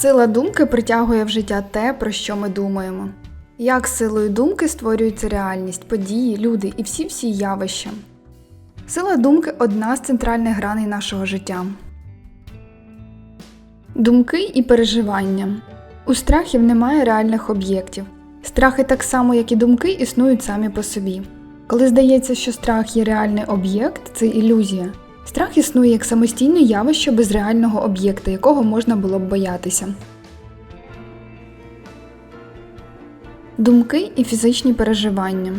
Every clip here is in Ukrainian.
Сила думки притягує в життя те, про що ми думаємо. Як силою думки створюється реальність, події, люди і всі-всі явища. Сила думки одна з центральних граней нашого життя. Думки і переживання. У страхів немає реальних об'єктів. Страхи так само, як і думки, існують самі по собі. Коли здається, що страх є реальний об'єкт, це ілюзія. Страх існує як самостійне явище без реального об'єкта, якого можна було б боятися. Думки і фізичні переживання.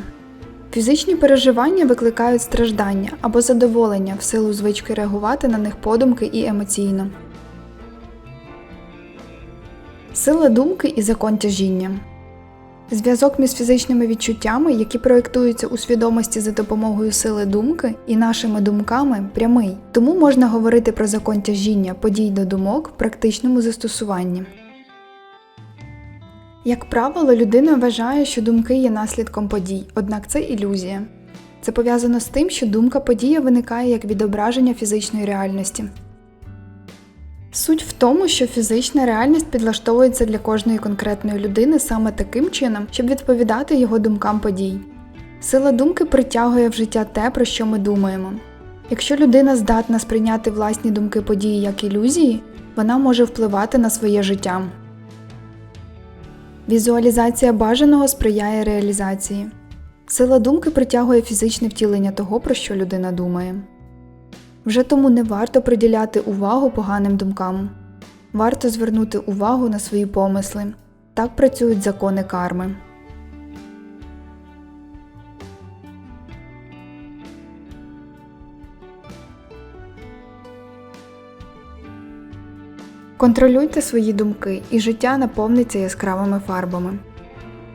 Фізичні переживання викликають страждання або задоволення в силу звички реагувати на них подумки і емоційно. Сила думки і закон тяжіння. Зв'язок між фізичними відчуттями, які проєктуються у свідомості за допомогою сили думки, і нашими думками прямий. Тому можна говорити про закон тяжіння подій до думок в практичному застосуванні. Як правило, людина вважає, що думки є наслідком подій, однак це ілюзія. Це пов'язано з тим, що думка подія виникає як відображення фізичної реальності. Суть в тому, що фізична реальність підлаштовується для кожної конкретної людини саме таким чином, щоб відповідати його думкам подій. Сила думки притягує в життя те, про що ми думаємо. Якщо людина здатна сприйняти власні думки події як ілюзії, вона може впливати на своє життя. Візуалізація бажаного сприяє реалізації. Сила думки притягує фізичне втілення того, про що людина думає. Вже тому не варто приділяти увагу поганим думкам. Варто звернути увагу на свої помисли. Так працюють закони карми. Контролюйте свої думки, і життя наповниться яскравими фарбами.